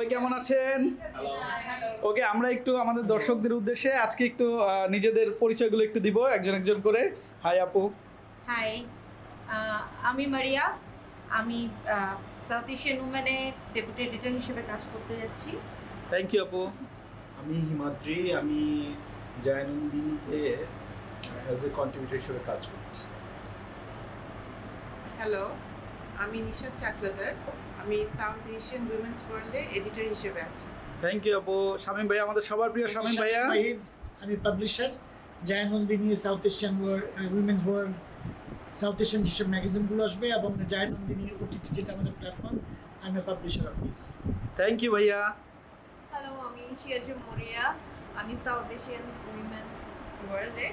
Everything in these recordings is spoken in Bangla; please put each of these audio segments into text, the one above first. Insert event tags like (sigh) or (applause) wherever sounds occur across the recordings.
সবাই কেমন আছেন? ওকে আমরা একটু আমাদের দর্শকদের উদ্দেশ্যে আজকে একটু নিজেদের পরিচয়গুলো একটু দিব একজন একজন করে। হাই আপু। হাই আমি মারিয়া। আমি সাউথ এশিয়ান উমেনে ডেপুটি এডিটর হিসেবে কাজ করতে যাচ্ছি। থ্যাংক ইউ আপু। আমি হিমাদ্রি আমি জয়নন্দিনীতে অ্যাজ এ কন্ট্রিবিউটর হিসেবে কাজ করছি। হ্যালো আমি নিশাদ চাকলাদার। আমি সাউথ এশিয়ান উইমেন্স ওয়ার্ল্ডে এডিটর হিসেবে আছি। থ্যাংক ইউ আপু শামীম ভাইয়া আমাদের সবার প্রিয় শামীম ভাইয়া। আমি publisher Joyanandini South Asian women's world South Asian যেসব ম্যাগাজিনগুলো আসবে এবং জয়ানন্দিনী ওটিটি যেটা আমাদের প্ল্যাটফর্ম আমি publisher of this thank you ভাইয়া। হ্যালো আমি শিয়াজু মরিয়া আমি সাউথ এশিয়ান উইমেন্স ওয়ার্ল্ডে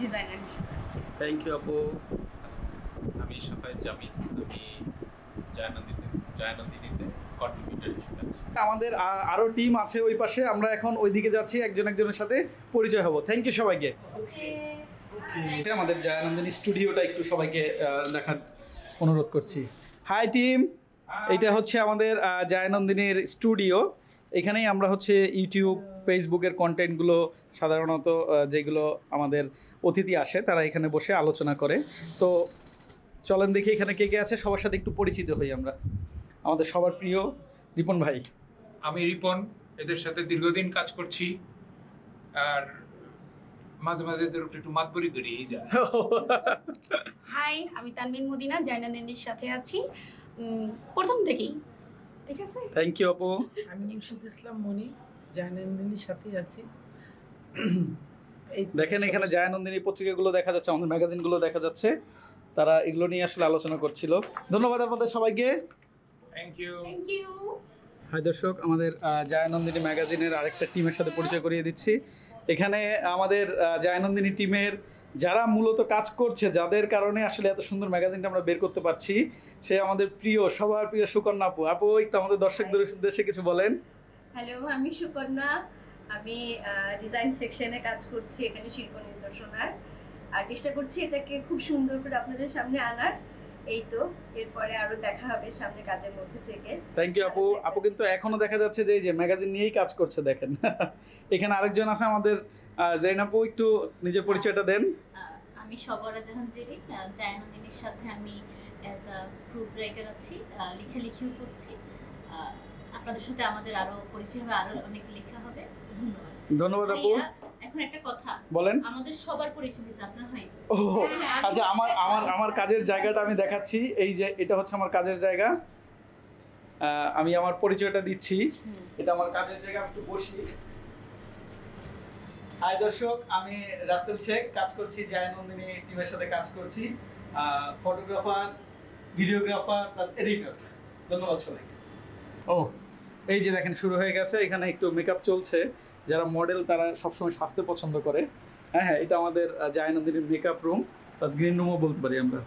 ডিজাইনার হিসেবে আছি। থ্যাংক ইউ আপু আমি সাফায়েত জামিল। আমি জয়ানন্দিতে জয়ানন্দিনীতে কন্ট্রিবিউটর হিসেবে আছি। আমাদের আরও টিম আছে ওই পাশে আমরা এখন ওইদিকে যাচ্ছি একজন একজনের সাথে পরিচয় হব। থ্যাংক ইউ সবাইকে। এটা আমাদের জয়ানন্দিনী স্টুডিওটা একটু সবাইকে দেখার অনুরোধ করছি। হাই টিম এটা হচ্ছে আমাদের জয়ানন্দিনীর স্টুডিও এখানেই আমরা হচ্ছে ইউটিউব ফেসবুকের কন্টেন্টগুলো সাধারণত যেগুলো আমাদের অতিথি আসে তারা এখানে বসে আলোচনা করে। তো চলেন দেখি এখানে কে কে আছে সবার সাথে একটু পরিচিত হই আমরা। আমাদের সবার প্রিয় রিপন ভাই। আমি রিপন এদের সাথে দীর্ঘদিন কাজ করছি আর মাঝে মাঝে এদের উপর একটু মাতবরি করি এই যা। হাই আমি তানবিন মদিনা জয়নন্দিনীর সাথে আছি। প্রথম থেকেই ঠিক আছে? থ্যাংক ইউ আপু। আমি মুর্শিদ ইসলাম মনি জয়নন্দিনীর সাথেই আছি। এই দেখেন এখানে জায়ানন্দিনী পত্রিকাগুলো দেখা যাচ্ছে আমাদের ম্যাগাজিনগুলো দেখা যাচ্ছে। তারা এগুলো নিয়ে আসলে আলোচনা করছিল। ধন্যবাদ আপনাদের সবাইকে। Thank you thank you hi দর্শক আমাদের জায়ানন্দিনী ম্যাগাজিনের আরেকটা টিমের সাথে পরিচয় করিয়ে দিচ্ছি। এখানে আমাদের জায়ানন্দিনী টিমের যারা মূলত কাজ করছে যাদের কারণে আসলে এত সুন্দর ম্যাগাজিনটা আমরা বের করতে পারছি সে আমাদের প্রিয় সবার প্রিয় সুকন্যা আপু। আপু একটু আমাদের দর্শকদের উদ্দেশ্যে কিছু বলেন। হ্যালো আমি সুকন্যা। আমি ডিজাইন সেকশনে কাজ করছি এখানে শিল্প নির্দেশনার। আর চেষ্টা করছি এটাকে খুব সুন্দর করে আপনাদের সামনে আনার। এই তো এরপরে আরও দেখা হবে সামনে কাজের মধ্যে থেকে। থ্যাংক ইউ আপু। আপু কিন্তু এখনও দেখা যাচ্ছে যে এই যে ম্যাগাজিন নিয়েই কাজ করছে দেখেন। (laughs) এখানে আরেকজন আছে আমাদের জৈন আপু একটু নিজের পরিচয়টা দেন। আমি সবরা জাহাঙ্গীরি জায়ানন্দিনীর সাথে আমি অ্যাজ আ প্রুফ রাইটার আছি লেখালেখিও করছি। আপনাদের সাথে আমাদের আরও পরিচয় হবে আরও অনেক লেখা হবে। ধন্যবাদ। ধন্যবাদ আপু। এখন একটা কথা। বলেন। আমাদের সবার পরিচয় হয়েছে আপনার হয় ও আচ্ছা আমার আমার আমার কাজের জায়গাটা আমি দেখাচ্ছি। এই যে এটা হচ্ছে আমার কাজের জায়গা। আমি আমার পরিচয়টা দিচ্ছি। এটা আমার কাজের জায়গা আমি একটু বসি। হাই দর্শক আমি রাসেল শেখ কাজ করছি জয়নন্দিনী টিমের সাথে কাজ করছি। ফটোগ্রাফার ভিডিওগ্রাফার প্লাস এডিটর ধন্যবাদ সবাইকে। ও এই যে দেখেন শুরু হয়ে গেছে। এখানে একটু মেকআপ চলছে। যারা মডেল তারা সবসময় সাজতে পছন্দ করে। হ্যাঁ হ্যাঁ এটা আমাদের আহ, মেকআপ রুম প্লাস গ্রিন রুমও বলতে পারি আমরা।